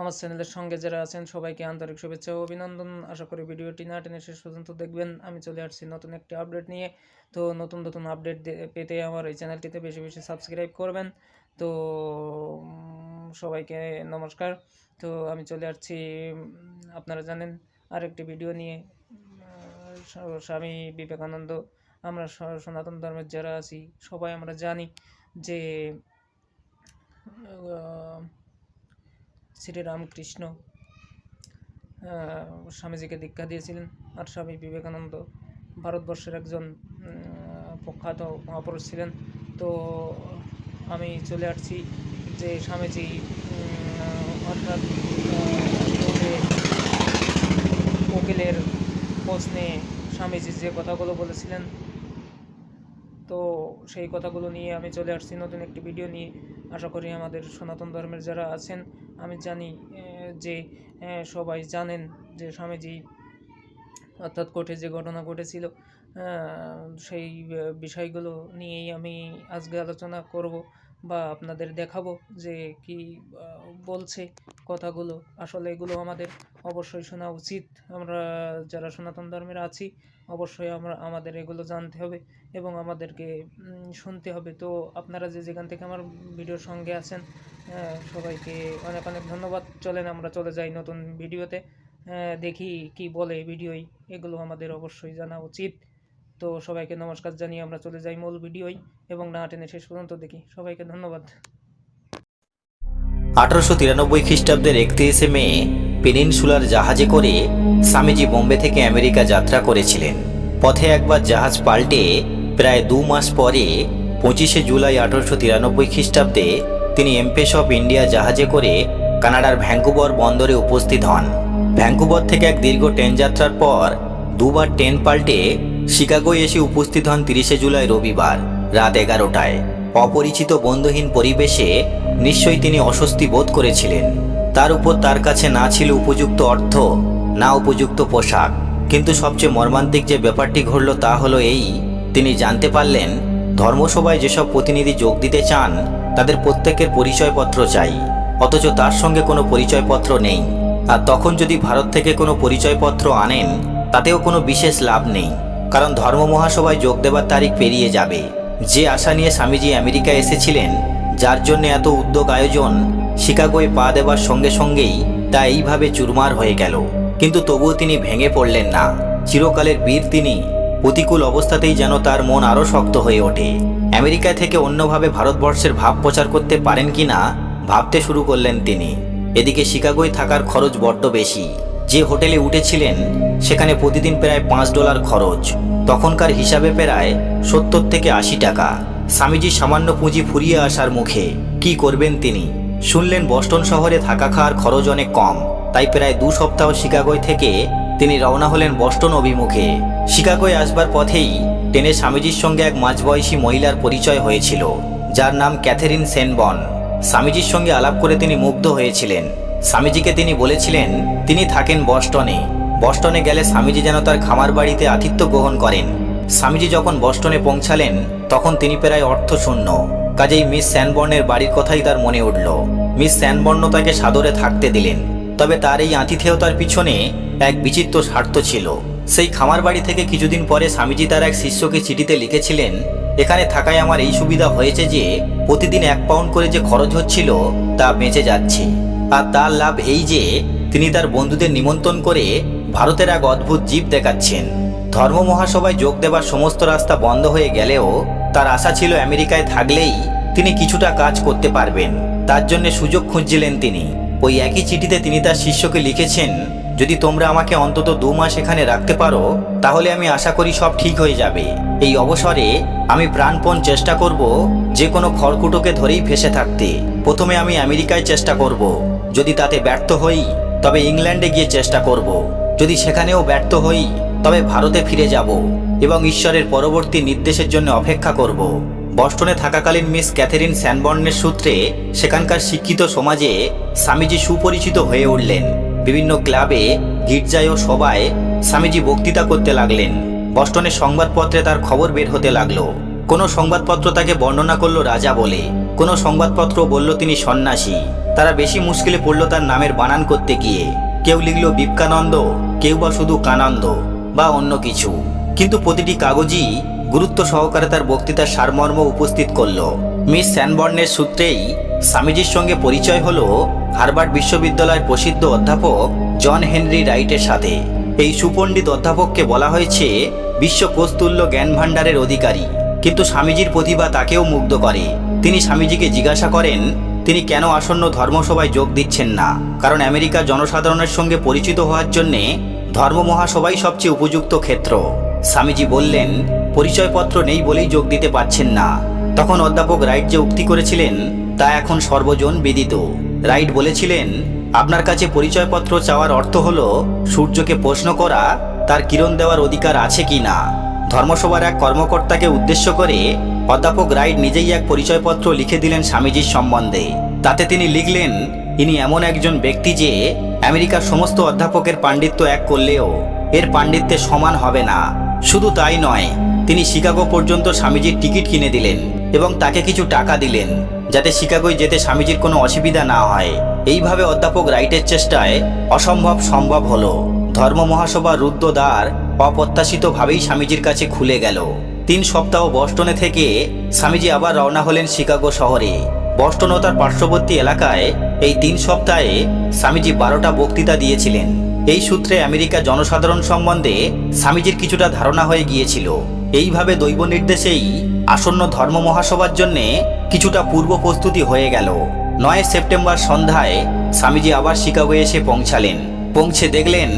আমার চ্যানেলের সঙ্গে যারা আছেন, সবাইকে আন্তরিক শুভেচ্ছা ও অভিনন্দন। আশা করি ভিডিওটি না টেনে শেষ পর্যন্ত দেখবেন। আমি চলে আসছি নতুন একটি আপডেট নিয়ে। তো নতুন নতুন আপডেট পেতে আমার এই চ্যানেলটিতে বেশি বেশি সাবস্ক্রাইব করবেন। তো সবাইকে নমস্কার। তো আমি চলে আসছি আপনারা জানেন, আরেকটি ভিডিও নিয়ে। স্বামী বিবেকানন্দ, আমরা সনাতন ধর্মের যারা আছি, সবাই আমরা জানি যে শ্রীরামকৃষ্ণ স্বামীজিকে দীক্ষা দিয়েছিলেন আর স্বামী বিবেকানন্দ ভারতবর্ষের একজন প্রখ্যাত মহাপুরুষ ছিলেন। তো আমি চলে আসছি যে স্বামীজি অর্থাৎ আহ, উকিলের প্রশ্নে স্বামীজি যে কথাগুলো বলেছিলেন তো সেই কথাগুলো নিয়ে আমি চলে আসছি। নতুন একটি ভিডিও নিয়ে আশা করি আমাদের সনাতন ধর্মের যারা আছেন, আমি জানি যে সবাই জানেন যে স্বামীজি অর্থাৎ কোর্টে যে ঘটনা ঘটেছিল সেই বিষয়গুলো নিয়েই আমি আজকে আলোচনা করব। বা আপনাদের দেখাবো যে কি বলছে কথাগুলো। আসলে এগুলো আমাদের অবশ্যই শোনা উচিত। আমরা যারা সনাতন ধর্মের আছি, অবশ্যই আমরা, আমাদের এগুলো জানতে হবে এবং আমাদেরকে শুনতে হবে। তো আপনারা যে যেখান থেকে আমার ভিডিওর সঙ্গে আছেন সবাইকে অনেক অনেক ধন্যবাদ। চলেন আমরা চলে যাই নতুন ভিডিওতে। দেখি কি বলে ভিডিওই। এগুলো আমাদের অবশ্যই জানা উচিত। তো সবাইকে নমস্কার জানিয়ে আমরা চলে যাই মূল ভিডিওই এবং না টেনে শেষ পর্যন্ত দেখি। সবাইকে ধন্যবাদ। আঠারোশো তিরানব্বই খ্রিস্টাব্দের একত্রিশে মে পেনিনসুলার জাহাজে করে স্বামীজি বোম্বে থেকে আমেরিকা যাত্রা করেছিলেন। পথে একবার জাহাজ পাল্টে প্রায় দু মাস পরে পঁচিশে জুলাই আঠারোশো তিরানব্বই খ্রিস্টাব্দে তিনি এমপেস অফ ইন্ডিয়া জাহাজে করে কানাডার ভ্যাঙ্কুবর বন্দরে উপস্থিত হন। ভ্যাঙ্কুবর থেকে এক দীর্ঘ ট্রেন যাত্রার পর দুবার ট্রেন পাল্টে শিকাগোয় এসে উপস্থিত হন তিরিশে জুলাই রবিবার, রাত এগারোটায়। অপরিচিত বন্ধুহীন পরিবেশে নিশ্চয়ই তিনি অস্বস্তি বোধ করেছিলেন। তার উপর তার কাছে না ছিল উপযুক্ত অর্থ, না উপযুক্ত পোশাক। কিন্তু সবচেয়ে মর্মান্তিক যে ব্যাপারটি ঘটল তা হলো এই, তিনি জানতে পারলেন, ধর্মসভায় যেসব প্রতিনিধি যোগ দিতে চান, তাদের প্রত্যেকের পরিচয়পত্র চাই। অথচ তার সঙ্গে কোনো পরিচয়পত্র নেই। আর তখন যদি ভারত থেকে কোনো পরিচয়পত্র আনেন, তাতেও কোনো বিশেষ লাভ নেই। কারণ ধর্ম মহাসভায় যোগ দেবার তারিখ পেরিয়ে যাবে। যে আশা নিয়ে স্বামীজি আমেরিকা এসেছিলেন, যার জন্য এত উদ্যোগ আয়োজন, শিকাগোয় পা দেবার সঙ্গে সঙ্গেই তা এইভাবে চুরমার হয়ে গেল। কিন্তু তবুও তিনি ভেঙে পড়লেন না। চিরকালের বীর তিনি, প্রতিকূল অবস্থাতেই যেন তার মন আরও শক্ত হয়ে ওঠে। আমেরিকা থেকে অন্যভাবে ভারতবর্ষের ভাব প্রচার করতে পারেন কিনা ভাবতে শুরু করলেন তিনি। এদিকে শিকাগোয় থাকার খরচ বড্ড বেশি। যে হোটেলে উঠেছিলেন, সেখানে প্রতিদিন প্রায় পাঁচ ডলার খরচ। তখনকার হিসাবে প্রায় সত্তর থেকে আশি টাকা। স্বামীজি সামান্য পুঁজি ফুরিয়ে আসার মুখে কি করবেন তিনি? শুনলেন বস্টন শহরে থাকা খাওয়ার খরচ অনেক কম, তাই প্রায় দু সপ্তাহ শিকাগোয় থেকে তিনি রওনা হলেন বস্টন অভিমুখে। শিকাগোয় আসবার পথেই ট্রেনে স্বামীজির সঙ্গে এক মাঝবয়সী মহিলার পরিচয় হয়েছিল, যার নাম ক্যাথেরিন সেনবন স্বামীজির সঙ্গে আলাপ করে তিনি মুগ্ধ হয়েছিলেন। স্বামীজিকে তিনি বলেছিলেন, তিনি থাকেন বস্টনে বস্টনে গেলে স্বামীজি যেন তার খামার বাড়িতে আতিথ্য গ্রহণ করেন। স্বামীজি যখন বস্টনে পৌঁছালেন, তখন তিনি প্রায় অর্থশূন্য। কাজেই মিস স্যানবর্নের বাড়ির কথাই তার মনে উঠল। মিস স্যানবর্ণ তাকে সাদরে থাকতে দিলেন, তবে তার এই আতিথেয়তার পিছনে এক বিচিত্র স্বার্থ ছিল। সেই খামার বাড়ি থেকে কিছুদিন পরে স্বামীজি তার এক শিষ্যকে চিঠিতে লিখেছিলেন, এখানে থাকায় আমার এই সুবিধা হয়েছে যে, প্রতিদিন এক পাউন্ড করে যে খরচ হচ্ছিল, তা বেঁচে যাচ্ছে। আর তার লাভ এই যে, তিনি তার বন্ধুদের নিমন্ত্রণ করে ভারতের এক অদ্ভুত জীব দেখাচ্ছেন। ধর্ম মহাসভায় যোগ দেবার সমস্ত রাস্তা বন্ধ হয়ে গেলেও তার আশা ছিল আমেরিকায় থাকলেই তিনি কিছুটা কাজ করতে পারবেন। তার জন্য সুযোগ খুঁজছিলেন তিনি। ওই একই চিঠিতে তিনি তার শিষ্যকে লিখেছেন, যদি তোমরা আমাকে অন্তত দু মাস এখানে রাখতে পারো, তাহলে আমি আশা করি সব ঠিক হয়ে যাবে। এই অবসরে আমি প্রাণপণ চেষ্টা করব, যে কোনো খড়কুটোকে ধরেই ভেসে থাকতে। প্রথমে আমি আমেরিকায় চেষ্টা করব। যদি তাতে ব্যর্থ হই, তবে ইংল্যান্ডে গিয়ে চেষ্টা করব। যদি সেখানেও ব্যর্থ হই, তবে ভারতে ফিরে যাব এবং ঈশ্বরের পরবর্তী নির্দেশের জন্য অপেক্ষা করব। বস্টনে থাকাকালীন মিস ক্যাথেরিন স্যানবর্নের সূত্রে সেখানকার শিক্ষিত সমাজে স্বামীজি সুপরিচিত হয়ে উঠলেন। বিভিন্ন ক্লাবে, গির্জায় ও সভায় স্বামীজি বক্তৃতা করতে লাগলেন। বস্টনের সংবাদপত্রে তার খবর বের হতে লাগল। কোনো সংবাদপত্র তাকে বর্ণনা করল রাজা বলে। কোনো সংবাদপত্র বলল তিনি সন্ন্যাসী। তারা বেশি মুশকিলে পড়ল তার নামের বানান করতে গিয়ে। কেউ লিখল বিবেকানন্দ, কেউ বা শুধু কানন্দ, বা অন্য কিছু। কিন্তু প্রতিটি কাগজই গুরুত্ব সহকারে তার বক্তৃতার সারমর্ম উপস্থিত করল। মিস স্যানবর্নের সূত্রেই স্বামীজির সঙ্গে পরিচয় হল হার্ভার্ড বিশ্ববিদ্যালয়ের প্রসিদ্ধ অধ্যাপক জন হেনরি রাইটের সাথে। এই সুপণ্ডিত অধ্যাপককে বলা হয়েছে বিশ্ব কোষতুল্য জ্ঞান ভাণ্ডারের অধিকারী। কিন্তু স্বামীজির প্রতিভা তাকেও মুগ্ধ করে। তিনি স্বামীজিকে জিজ্ঞাসা করেন, তিনি কেন আসন্ন ধর্মসভায় যোগ দিচ্ছেন না? কারণ আমেরিকা জনসাধারণের সঙ্গে পরিচিত হওয়ার জন্যে ধর্ম মহাসভাই সবচেয়ে উপযুক্ত ক্ষেত্র। স্বামীজি বললেন, পরিচয়পত্র নেই বলেই যোগ দিতে পারছেন না। তখন অধ্যাপক রাইট যে উক্তি করেছিলেন, তা এখন সর্বজন বিদিত। রাইট বলেছিলেন, আপনার কাছে পরিচয়পত্র চাওয়ার অর্থ হল, সূর্যকে প্রশ্ন করা, তার কিরণ দেওয়ার অধিকার আছে কি না? ধর্মসভার এক কর্মকর্তাকে উদ্দেশ্য করে অধ্যাপক রাইট নিজেই এক পরিচয়পত্র লিখে দিলেন স্বামীজির সম্বন্ধে। তাতে তিনি লিখলেন, ইনি এমন একজন ব্যক্তি যে আমেরিকার সমস্ত অধ্যাপকের পাণ্ডিত্য এক করলেও এর পাণ্ডিত্যে সমান হবে না। শুধু তাই নয়, তিনি শিকাগো পর্যন্ত স্বামীজির টিকিট কিনে দিলেন এবং তাকে কিছু টাকা দিলেন, যাতে শিকাগোয় যেতে স্বামীজির কোনো অসুবিধা না হয়। এইভাবে অধ্যাপক রাইটের চেষ্টায় অসম্ভব সম্ভব হলো। ধর্ম মহাসভা রুদ্রদ্বার অপ্রত্যাশিতভাবেই স্বামীজির কাছে খুলে গেল। তিন সপ্তাহ বস্টনে থেকে স্বামীজি আবার রওনা হলেন শিকাগো শহরে। বস্টন ও তার পার্শ্ববর্তী এলাকায় এই তিন সপ্তাহে স্বামীজি বারোটা বক্তৃতা দিয়েছিলেন। এই সূত্রে আমেরিকা জনসাধারণ সম্বন্ধে স্বামীজির কিছুটা ধারণা হয়ে গিয়েছিল। এইভাবে দৈব নির্দেশেই আসন্ন ধর্ম মহাসভার জন্যে কিছুটা পূর্ব প্রস্তুতি হয়ে গেল। নয় সেপ্টেম্বর সন্ধ্যায় স্বামীজি আবার শিকাগো এসে পৌঁছালেন। পৌঁছে দেখলেন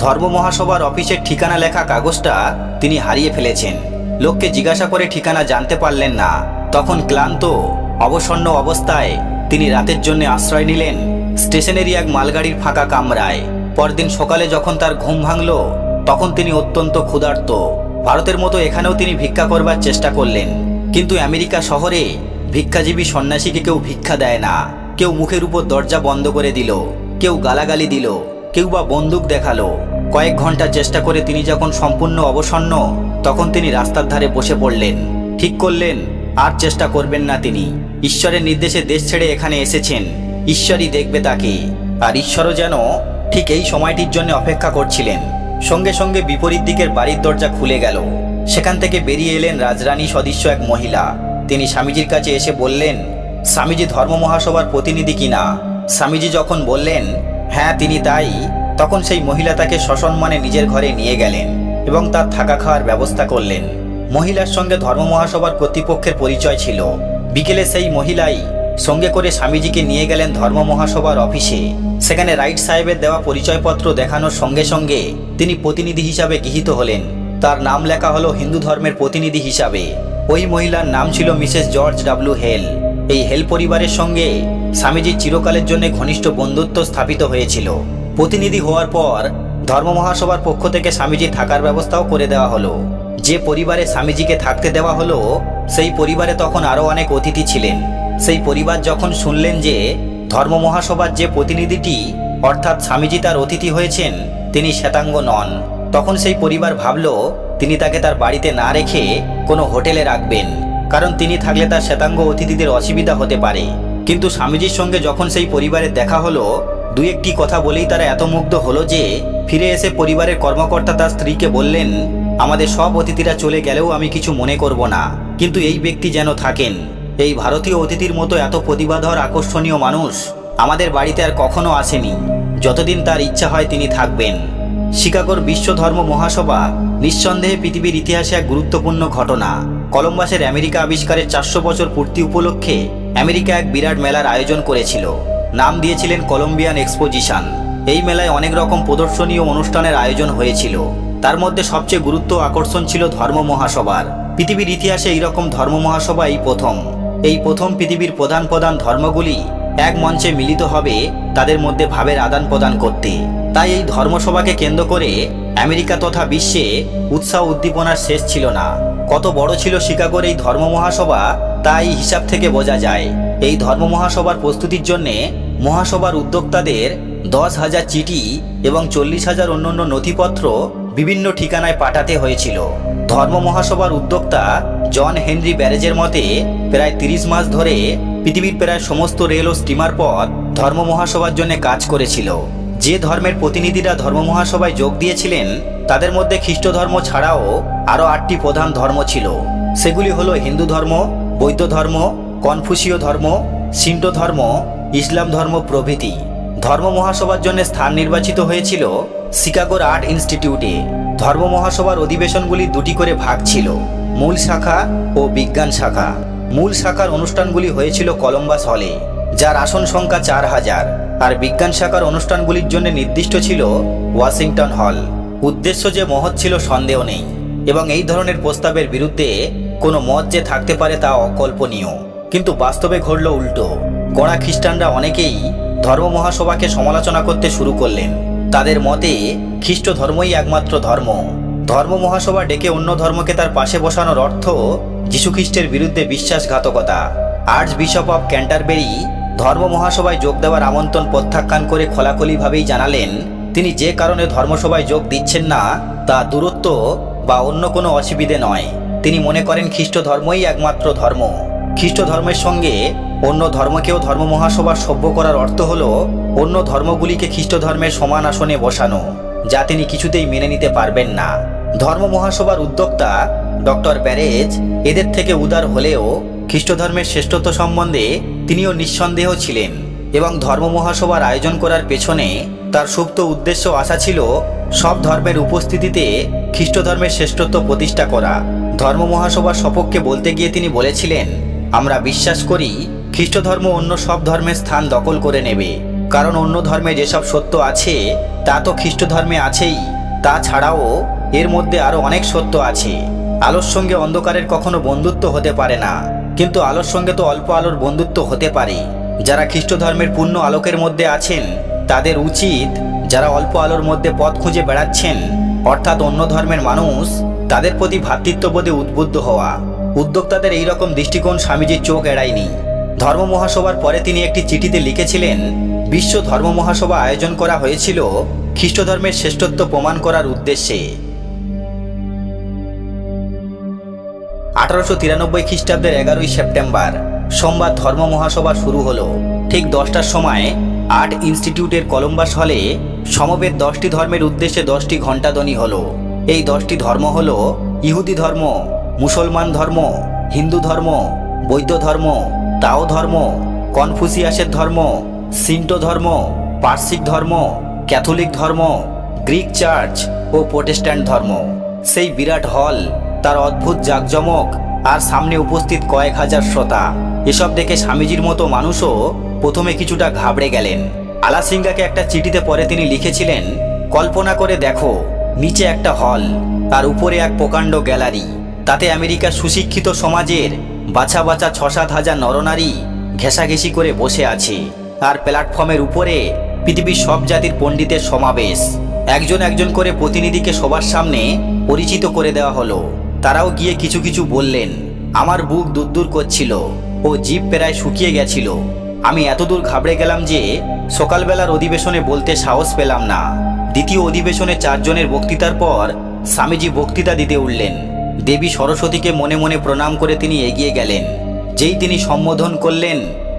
ধর্ম মহাসভার অফিসের ঠিকানা লেখা কাগজটা তিনি হারিয়ে ফেলেছেন। লোককে জিজ্ঞাসা করে ঠিকানা জানতে পারলেন না। তখন ক্লান্ত, অবসন্ন অবস্থায় তিনি রাতের জন্য আশ্রয় নিলেন স্টেশনেরই এক মালগাড়ির ফাঁকা কামরায়। পরদিন সকালে যখন তার ঘুম ভাঙল, তখন তিনি অত্যন্ত ক্ষুধার্ত। ভারতের মতো এখানেও তিনি ভিক্ষা করবার চেষ্টা করলেন। কিন্তু আমেরিকা শহরে ভিক্ষাজীবী সন্ন্যাসীকে কেউ ভিক্ষা দেয় না। কেউ মুখের উপর দরজা বন্ধ করে দিল, কেউ গালাগালি দিল, কেউ বা বন্দুক দেখাল। কয়েক ঘণ্টা চেষ্টা করে তিনি যখন সম্পূর্ণ অবসন্ন, তখন তিনি রাস্তার ধারে বসে পড়লেন। ঠিক করলেন, আর চেষ্টা করবেন না তিনি। ঈশ্বরের নির্দেশে দেশ ছেড়ে এখানে এসেছেন। ঈশ্বরই দেখবে তাকে। আর ঈশ্বরও যেন ঠিক এই সময়টির জন্য অপেক্ষা করছিলেন। সঙ্গে সঙ্গে বিপরীত দিকের বাড়ির দরজা খুলে গেল। সেখান থেকে বেরিয়ে এলেন রাজরানী সদৃশ্য এক মহিলা। তিনি স্বামীজির কাছে এসে বললেন, স্বামীজি ধর্ম মহাসভার প্রতিনিধি কিনা স্বামীজি যখন বললেন হ্যাঁ তিনি তাই। তখন সেই মহিলা তাকে সসম্মানে নিজের ঘরে নিয়ে গেলেন এবং তার থাকা খাওয়ার ব্যবস্থা করলেন। মহিলার সঙ্গে ধর্ম মহাসভার কর্তৃপক্ষের পরিচয় ছিল। বিকেলে সেই মহিলাই সঙ্গে করে স্বামীজিকে নিয়ে গেলেন ধর্ম মহাসভার অফিসে। সেখানে রাইট সাহেবের দেওয়া পরিচয়পত্র দেখানোর সঙ্গে সঙ্গে তিনি প্রতিনিধি হিসাবে গৃহীত হলেন। তার নাম লেখা হলো হিন্দু ধর্মের প্রতিনিধি হিসাবে। ওই মহিলার নাম ছিল মিসেস জর্জ ডাব্লিউ হেল। এই হেল পরিবারের সঙ্গে স্বামীজির চিরকালের জন্য ঘনিষ্ঠ বন্ধুত্ব স্থাপিত হয়েছিল। প্রতিনিধি হওয়ার পর ধর্ম মহাসভার পক্ষ থেকে স্বামীজি থাকার ব্যবস্থাও করে দেওয়া হলো। যে পরিবারে স্বামীজিকে থাকতে দেওয়া হলো, সেই পরিবারে তখন আরও অনেক অতিথি ছিলেন। সেই পরিবার যখন শুনলেন যে ধর্ম মহাসভার যে প্রতিনিধিটি, অর্থাৎ স্বামীজি তার অতিথি হয়েছেন, তিনি শ্বেতাঙ্গ নন। তখন সেই পরিবার ভাবল, তিনি তাকে তার বাড়িতে না রেখে কোনো হোটেলে রাখবেন, কারণ তিনি থাকলে তার শ্বেতাঙ্গ অতিথিদের অসুবিধা হতে পারে। কিন্তু স্বামীজির সঙ্গে যখন সেই পরিবারের দেখা হলো দু একটি কথা বলেই তারা এত মুগ্ধ হলো যে ফিরে এসে পরিবারের কর্মকর্তা তার স্ত্রীকে বললেন, আমাদের সব অতিথিরা চলে গেলেও আমি কিছু মনে করব না। কিন্তু এই ব্যক্তি যেন থাকেন। এই ভারতীয় অতিথির মতো এত প্রতিভাধর, আকর্ষণীয় মানুষ আমাদের বাড়িতে আর কখনো আসেনি। যতদিন তার ইচ্ছা হয় তিনি থাকবেন। শিকাগোর বিশ্ব ধর্ম মহাসভা নিঃসন্দেহে পৃথিবীর ইতিহাসে এক গুরুত্বপূর্ণ ঘটনা। কলম্বাসের আমেরিকা আবিষ্কারের চারশো বছর পূর্তি উপলক্ষে আমেরিকা এক বিরাট মেলার আয়োজন করেছিল। নাম দিয়েছিলেন কলম্বিয়ান এক্সপোজিশন। এই মেলায় অনেক রকম প্রদর্শনী ও অনুষ্ঠানের আয়োজন হয়েছিল। তার মধ্যে সবচেয়ে গুরুত্ব আকর্ষণ ছিল ধর্ম মহাসভার। পৃথিবীর ইতিহাসে এইরকম ধর্ম মহাসভা এই প্রথম। এই প্রথম পৃথিবীর প্রধান প্রধান ধর্মগুলি এক মঞ্চে মিলিত হবে তাদের মধ্যে ভাবের আদান প্রদান করতে। তাই এই ধর্মসভাকে কেন্দ্র করে আমেরিকা তথা বিশ্বে উৎসাহ উদ্দীপনার শেষ ছিল না। কত বড় ছিল শিকাগোর এই ধর্ম মহাসভা তা এই হিসাব থেকে বোঝা যায়। এই ধর্ম মহাসভার প্রস্তুতির জন্যে মহাসভার উদ্যোক্তাদের দশ হাজার চিঠি এবং চল্লিশ হাজার অন্যান্য নথিপত্র বিভিন্ন ঠিকানায় পাঠাতে হয়েছিল। ধর্ম মহাসভার উদ্যোক্তা জন হেনরি ব্যারেজের মতে, প্রায় তিরিশ মাস ধরে পৃথিবীর প্রায় সমস্ত রেল ও স্টিমার পথ ধর্ম মহাসভার জন্য কাজ করেছিল। যে ধর্মের প্রতিনিধিরা ধর্ম মহাসভায় যোগ দিয়েছিলেন তাদের মধ্যে খ্রিস্ট ধর্ম ছাড়াও আরও আটটি প্রধান ধর্ম ছিল। সেগুলি হলো হিন্দু ধর্ম, বৌদ্ধ ধর্ম, কনফুসীয় ধর্ম, সিন্টো ধর্ম, ইসলাম ধর্ম প্রভৃতি। ধর্ম মহাসভার জন্য স্থান নির্বাচিত হয়েছিল শিকাগোর আর্ট ইনস্টিটিউটে। ধর্ম মহাসভার অধিবেশনগুলি দুটি করে ভাগ ছিল, মূল শাখা ও বিজ্ঞান শাখা। মূল শাখার অনুষ্ঠানগুলি হয়েছিল কলম্বাস হলে, যার আসন সংখ্যা চার হাজার। আর বিজ্ঞান শাখার অনুষ্ঠানগুলির জন্য নির্দিষ্ট ছিল ওয়াশিংটন হল। উদ্দেশ্য যে মহৎ ছিল সন্দেহ নেই, এবং এই ধরনের প্রস্তাবের বিরুদ্ধে কোনো মত যে থাকতে পারে তা অকল্পনীয়। কিন্তু বাস্তবে ঘটল উল্টো। গোড়া খ্রিস্টানরা অনেকেই ধর্ম মহাসভাকে সমালোচনা করতে শুরু করলেন। তাদের মতে, খ্রিস্ট ধর্মই একমাত্র ধর্ম। ধর্ম মহাসভা ডেকে অন্য ধর্মকে তার পাশে বসানোর অর্থ যীশুখ্রিস্টের বিরুদ্ধে বিশ্বাসঘাতকতা। আর্চ বিশপ অব ক্যান্টারবেরি ধর্ম মহাসভায় যোগ দেওয়ার আমন্ত্রণ প্রত্যাখ্যান করে খোলাখুলিভাবেই জানালেন তিনি যে কারণে ধর্মসভায় যোগ দিচ্ছেন না, তা দূরত্ব বা অন্য কোনো অসুবিধে নয়। তিনি মনে করেন খ্রিস্ট ধর্মই একমাত্র ধর্ম। খ্রিস্ট ধর্মের সঙ্গে অন্য ধর্মকেও ধর্ম মহাসভার সভ্য করার অর্থ হল অন্য ধর্মগুলিকে খ্রিস্ট ধর্মের সমান আসনে বসানো, যা তিনি কিছুতেই মেনে নিতে পারবেন না। ধর্ম মহাসভার উদ্যোক্তা ডক্টর ব্যারেজ এদের থেকে উদার হলেও খ্রিস্ট ধর্মের শ্রেষ্ঠত্ব সম্বন্ধে তিনিও নিঃসন্দেহ ছিলেন এবং ধর্ম মহাসভার আয়োজন করার পেছনে তার সুপ্ত উদ্দেশ্য আশা ছিল সব ধর্মের উপস্থিতিতে খ্রিস্ট ধর্মের শ্রেষ্ঠত্ব প্রতিষ্ঠা করা। ধর্ম মহাসভার সপক্ষে বলতে গিয়ে তিনি বলেছিলেন, আমরা বিশ্বাস করি খ্রিস্ট ধর্ম অন্য সব ধর্মের স্থান দখল করে নেবে। কারণ অন্য ধর্মে যেসব সত্য আছে, তা তো খ্রিস্ট ধর্মে আছেই তাছাড়াও এর মধ্যে আরও অনেক সত্য আছে। আলোর সঙ্গে অন্ধকারের কখনো বন্ধুত্ব হতে পারে না। কিন্তু আলোর সঙ্গে তো অল্প আলোর বন্ধুত্ব হতে পারে। যারা খ্রিস্ট ধর্মের পূর্ণ আলোকের মধ্যে আছেন তাদের উচিত যারা অল্প আলোর মধ্যে পথ খুঁজে বেড়াচ্ছেন, অর্থাৎ অন্য ধর্মের মানুষ, তাদের প্রতি ভ্রাতৃত্ববোধে উদ্বুদ্ধ হওয়া। উদ্যোক্তাদের এই রকম দৃষ্টিকোণ স্বামীজির চোখ এড়ায়নি। ধর্ম মহাসভার পরে তিনি একটি চিঠিতে লিখেছিলেন, বিশ্ব ধর্ম মহাসভা আয়োজন করা হয়েছিল খ্রিস্ট ধর্মের শ্রেষ্ঠত্ব প্রমাণ করার উদ্দেশ্যে। আঠারোশো তিরানব্বই খ্রিস্টাব্দের এগারোই সেপ্টেম্বর, সোমবার ধর্ম মহাসভা শুরু হলো। ঠিক দশটার সময় আর্ট ইনস্টিটিউটের কলম্বাস হলে সমবেত দশটি ধর্মের উদ্দেশ্যে দশটি ঘণ্টাধ্বনি হলো। এই দশটি ধর্ম হল ইহুদি ধর্ম, মুসলমান ধর্ম, হিন্দু ধর্ম, বৌদ্ধ ধর্ম, তাও ধর্ম, কনফুসিয়াসের ধর্ম, সিন্টো ধর্ম, পার্সিক ধর্ম, ক্যাথলিক ধর্ম, গ্রিক চার্চ ও প্রোটেস্ট্যান্ট ধর্ম। সেই বিরাট হল, তার অদ্ভুত জাঁকজমক আর সামনে উপস্থিত কয়েক হাজার শ্রোতা। এসব দেখে স্বামীজির মতো মানুষও প্রথমে কিছুটা ঘাবড়ে গেলেন। আলাসিঙ্গাকে একটা চিঠিতে পরে তিনি লিখেছিলেন, কল্পনা করে দেখো, নিচে একটা হল, তার উপরে এক প্রকাণ্ড গ্যালারি। তাতে আমেরিকার সুশিক্ষিত সমাজের বাছা বাছা ছ সাত হাজার নরনারী ঘেঁষাঘেঁষি করে বসে আছে। তার প্ল্যাটফর্মের উপরে পৃথিবীর সব জাতির পণ্ডিতের সমাবেশ। একজন একজন করে প্রতিনিধিকে সবার সামনে পরিচিত করে দেওয়া হলো। তারাও গিয়ে কিছু কিছু বললেন, আমার বুক দূর করছিল ও জীব প্রায় শুকিয়ে গেছিল। আমি এতদূর ঘাবড়ে গেলাম যে সকালবেলার অধিবেশনে বলতে সাহস পেলাম না। দ্বিতীয় অধিবেশনে চারজনের বক্তৃতার পর স্বামীজি বক্তৃতা দিতে উঠলেন। দেবী সরস্বতীকে মনে মনে প্রণাম করে তিনি এগিয়ে গেলেন। যেই তিনি সম্বোধন করলেন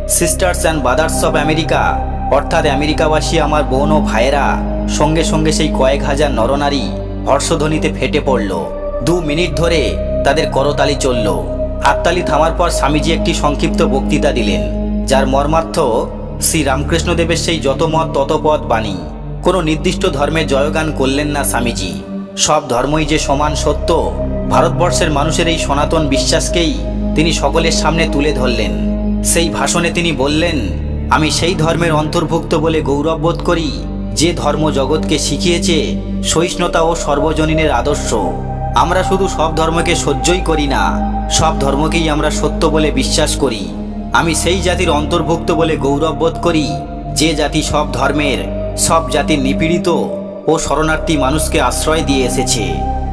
sisters and brothers of America অর্থাৎ আমেরিকাবাসী আমার বোন ও ভাইয়েরা, সঙ্গে সঙ্গে সেই কয়েক হাজার নরনারী হর্ষধ্বনিতে ফেটে পড়ল। দু মিনিট ধরে তাদের করতালি চলল। হাততালি থামার পর স্বামীজি একটি সংক্ষিপ্ত বক্তৃতা দিলেন। যার মর্মার্থ শ্রী রামকৃষ্ণদেবের সেই যত মত তত পথ বাণী। কোনো নির্দিষ্ট ধর্মে জয়গান করলেন না স্বামীজি। সব ধর্মই যে সমান সত্য, ভারতবর্ষের মানুষের এই সনাতন বিশ্বাসকেই তিনি সকলের সামনে তুলে ধরলেন। সেই ভাষণে তিনি বললেন, আমি সেই ধর্মের অন্তর্ভুক্ত বলে গৌরববোধ করি, যে ধর্ম জগৎকে শিখিয়েছে সহিষ্ণুতা ও সর্বজনীনের আদর্শ। আমরা শুধু সব ধর্মকে সহ্যই করি না, সব ধর্মকেই আমরা সত্য বলে বিশ্বাস করি। আমি সেই জাতির অন্তর্ভুক্ত বলে গৌরববোধ করি, যে জাতি সব ধর্মের, সব জাতির নিপীড়িত ও শরণার্থী মানুষকে আশ্রয় দিয়ে এসেছে।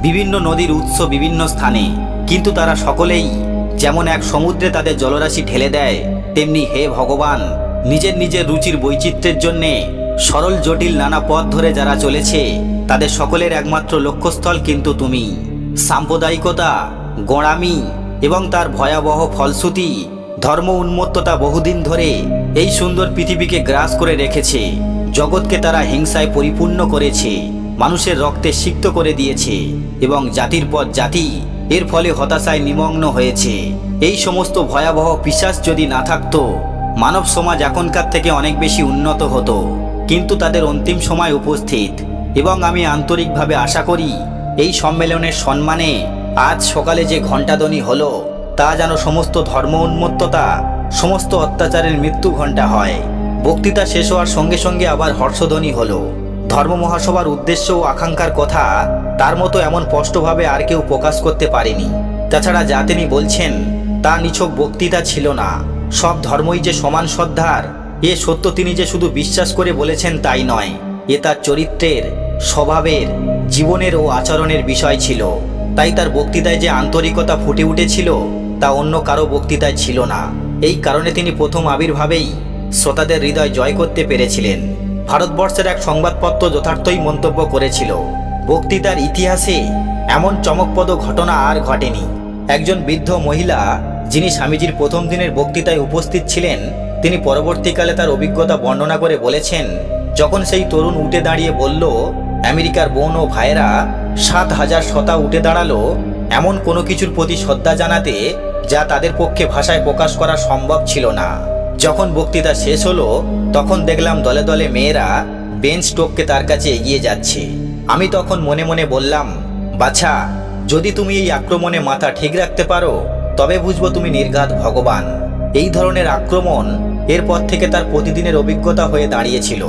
বিভিন্ন নদীর উৎস বিভিন্ন স্থানে, কিন্তু তারা সকলেই যেমন এক সমুদ্রে তাদের জলরাশি ঢেলে দেয়, তেমনি হে ভগবান, নিজের নিজের রুচির বৈচিত্র্যের জন্যে সরল জটিল নানা পথ ধরে যারা চলেছে, তাদের সকলের একমাত্র লক্ষ্যস্থল কিন্তু তুমি। সাম্প্রদায়িকতা, গোঁড়ামি এবং তার ভয়াবহ ফলশ্রুতি ধর্ম উন্মত্ততা বহুদিন ধরে এই সুন্দর পৃথিবীকে গ্রাস করে রেখেছে। জগৎকে তারা হিংসায় পরিপূর্ণ করেছে, মানুষের রক্তে সিক্ত করে দিয়েছে এবং জাতির পর জাতি এর ফলে হতাশায় নিমগ্ন হয়েছে। এই সমস্ত ভয়াবহ পিশাচ যদি না থাকতো, মানব সমাজ এখনকার থেকে অনেক বেশি উন্নত হতো। কিন্তু তাদের অন্তিম সময় উপস্থিত এবং আমি আন্তরিকভাবে আশা করি এই সম্মেলনের সম্মানে আজ সকালে যে ঘণ্টাধ্বনি হলো তা যেন সমস্ত ধর্ম উন্মত্ততা, সমস্ত অত্যাচারের মৃত্যু ঘণ্টা হয়। বক্তৃতা শেষ হওয়ার সঙ্গে সঙ্গে আবার হর্ষধ্বনি হলো। ধর্ম মহাসভার উদ্দেশ্য ও আকাঙ্ক্ষার কথা তার মতো এমন স্পষ্টভাবে আর কেউ প্রকাশ করতে পারেনি। তাছাড়া যা তিনি বলছেন, তা নিছক বক্তৃতা ছিল না। সব ধর্মই যে সমান শ্রদ্ধার, এ সত্য তিনি যে শুধু বিশ্বাস করে বলেছেন তাই নয়, এ তার চরিত্রের, স্বভাবের, জীবনের ও আচরণের বিষয় ছিল। তাই তার বক্তৃতায় যে আন্তরিকতা ফুটে উঠেছিল তা অন্য কারও বক্তৃতায় ছিল না। এই কারণে তিনি প্রথম আবির্ভাবেই শ্রোতাদের হৃদয় জয় করতে পেরেছিলেন। ভারতবর্ষের এক সংবাদপত্র যথার্থই মন্তব্য করেছিল, বক্তৃতার ইতিহাসে এমন চমকপ্রদ ঘটনা আর ঘটেনি। একজন বৃদ্ধ মহিলা, যিনি স্বামীজির প্রথম দিনের বক্তৃতায় উপস্থিত ছিলেন, তিনি পরবর্তীকালে তার অভিজ্ঞতা বর্ণনা করে বলেছেন, যখন সেই তরুণ উঠে দাঁড়িয়ে বলল, আমেরিকার বোন ও ভাইয়েরা সাত হাজার শতা উঠে দাঁড়াল, এমন কোনো কিছুর প্রতি শ্রদ্ধা জানাতে যা তাদের পক্ষে ভাষায় প্রকাশ করা সম্ভব ছিল না। যখন বক্তৃতা শেষ হলো, তখন দেখলাম দলে দলে মেয়েরা বেঞ্চ টোপকে তার কাছে এগিয়ে যাচ্ছে। আমি তখন মনে মনে বললাম, বাছা, যদি তুমি এই আক্রমণে মাথা ঠিক রাখতে পারো, তবে বুঝব তুমি নির্ঘাত ভগবান। এই ধরনের আক্রমণ এরপর থেকে তার প্রতিদিনের অভিজ্ঞতা হয়ে দাঁড়িয়েছিল।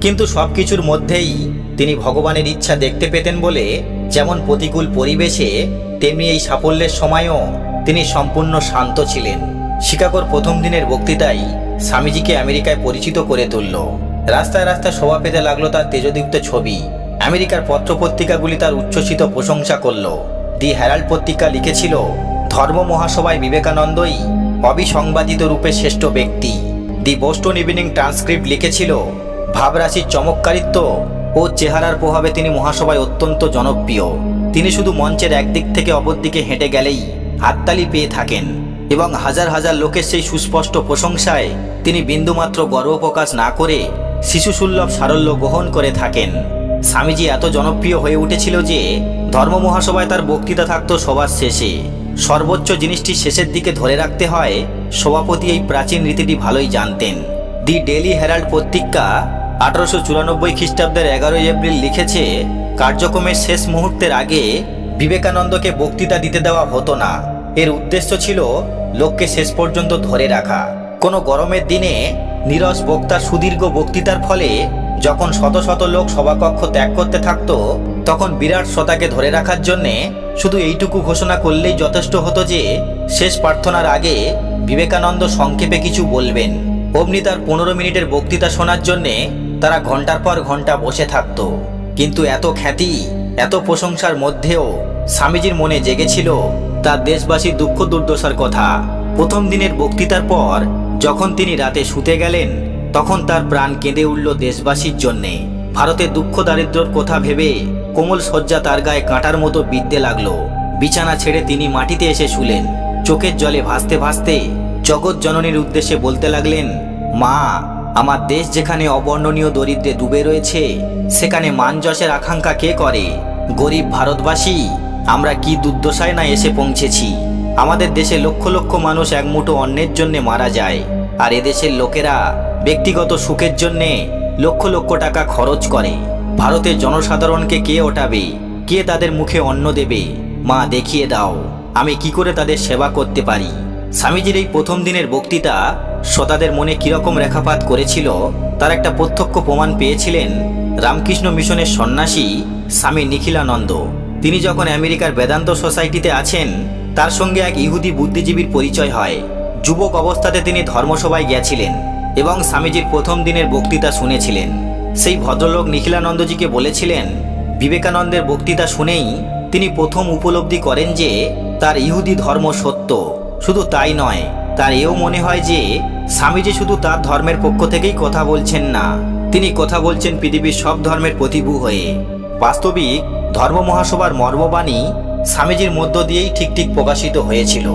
কিন্তু সব কিছুর মধ্যেই তিনি ভগবানের ইচ্ছা দেখতে পেতেন বলে যেমন প্রতিকূল পরিবেশে, তেমনি এই সাফল্যের সময়ও তিনি সম্পূর্ণ শান্ত ছিলেন। শিকাগোর প্রথম দিনের বক্তৃতাই স্বামীজিকে আমেরিকায় পরিচিত করে তুলল। রাস্তায় রাস্তায় শোভা পেতে লাগল তার তেজদীপ্ত ছবি। আমেরিকার পত্রপত্রিকাগুলি তার উচ্ছ্বসিত প্রশংসা করল। দি হ্যারাল্ড পত্রিকা লিখেছিল, ধর্ম মহাসভায় বিবেকানন্দই অবিসংবাদিত রূপে শ্রেষ্ঠ ব্যক্তি। দি বোস্টন ইভিনিং ট্রান্সক্রিপ্ট লিখেছিল, ভাবরাশির চমৎকারিত্ব ও চেহারার প্রভাবে তিনি মহাসভায় অত্যন্ত জনপ্রিয়। তিনি শুধু মঞ্চের একদিক থেকে অপর দিকে হেঁটে গেলেই হাততালি পেয়ে থাকেন এবং হাজার হাজার লোকের সেই সুস্পষ্ট প্রশংসায় তিনি বিন্দুমাত্র গর্ব প্রকাশ না করে শিশুসুল্লভ সারল্য গ্রহণ করে থাকেন। স্বামীজি এত জনপ্রিয় হয়ে উঠেছিল যে ধর্ম মহাসভায় তার বক্তৃতা থাকত সবার শেষে। সর্বোচ্চ জিনিসটি শেষের দিকে ধরে রাখতে হয়, সভাপতি এই প্রাচীন রীতিটি ভালোই জানতেন। দি ডেলি হেরাল্ড পত্রিকা আঠারোশো চুরানব্বই খ্রিস্টাব্দের এগারোই এপ্রিল লিখেছে, কার্যক্রমের শেষ মুহূর্তের আগে বিবেকানন্দকে বক্তৃতা দিতে দেওয়া হতো না। এর উদ্দেশ্য ছিল লোককে শেষ পর্যন্ত ধরে রাখা। কোনো গরমের দিনে নিরস বক্তার সুদীর্ঘ বক্তৃতার ফলে যখন শত শত লোক সভাকক্ষ ত্যাগ করতে থাকত, তখন বিরাট শ্রোতাকে ধরে রাখার জন্যে শুধু এইটুকু ঘোষণা করলেই যথেষ্ট হতো যে, শেষ প্রার্থনার আগে বিবেকানন্দ সংক্ষেপে কিছু বলবেন। অমনি তার পনেরো মিনিটের বক্তৃতা শোনার জন্যে তারা ঘণ্টার পর ঘণ্টা বসে থাকত। কিন্তু এত খ্যাতি এত প্রশংসার মধ্যেও স্বামীজির মনে জেগেছিল তার দেশবাসীর দুঃখ দুর্দশার কথা। প্রথম দিনের বক্তৃতার পর যখন তিনি রাতে শুতে গেলেন, তখন তার প্রাণ কেঁদে উঠল দেশবাসীর জন্যে। ভারতের দুঃখ দারিদ্র্যর কথা ভেবে কোমল শয্যা তার গায়ে কাঁটার মতো বিদ্যে লাগল। বিছানা ছেড়ে তিনি মাটিতে এসে শুলেন। চোখের জলে ভাসতে ভাসতে জগৎ জননীর উদ্দেশ্যে বলতে লাগলেন, মা আমার দেশ যেখানে অবর্ণনীয় দরিদ্রে ডুবে রয়েছে, সেখানে মান যশের আকাঙ্ক্ষা কে করে? গরিব ভারতবাসী, আমরা কি দুর্দশায় না এসে পৌঁছেছি? আমাদের দেশে লক্ষ লক্ষ মানুষ এক মুঠো অন্যের জন্য মারা যায়, আর এদেশের লোকেরা ব্যক্তিগত সুখের জন্যে লক্ষ লক্ষ টাকা খরচ করে। ভারতের জনসাধারণকে কে ওঠাবে কে তাদের মুখে অন্ন দেবে? মা, দেখিয়ে দাও, আমি কি করে তাদের সেবা করতে পারি? স্বামীজির এই প্রথম দিনের বক্তৃতা শ্রোতাদের মনে কীরকম রেখাপাত করেছিল, তার একটা প্রত্যক্ষ প্রমাণ পেয়েছিলেন রামকৃষ্ণ মিশনের সন্ন্যাসী স্বামী নিখিলানন্দ। তিনি যখন আমেরিকার বেদান্ত সোসাইটিতে আছেন, তার সঙ্গে এক ইহুদি বুদ্ধিজীবীর পরিচয় হয়। যুবক অবস্থাতে তিনি ধর্মসভায় গিয়েছিলেন এবং স্বামীজির প্রথম দিনের বক্তৃতা শুনেছিলেন। সেই ভদ্রলোক নিখিলানন্দজিকে বলেছিলেন, বিবেকানন্দের বক্তৃতা শুনেই তিনি প্রথম উপলব্ধি করেন যে, তার ইহুদি ধর্ম সত্য। শুধু তাই নয়, তার এও মনে হয় যে স্বামীজি শুধু তার ধর্মের পক্ষ থেকেই কথা বলছেন না, তিনি কথা বলছেন পৃথিবীর সব ধর্মের প্রতিভু হয়ে। বাস্তবিক ধর্ম মহাসভার মর্মবাণী স্বামীজির মধ্য দিয়েই ঠিক ঠিক প্রকাশিত হয়েছিল।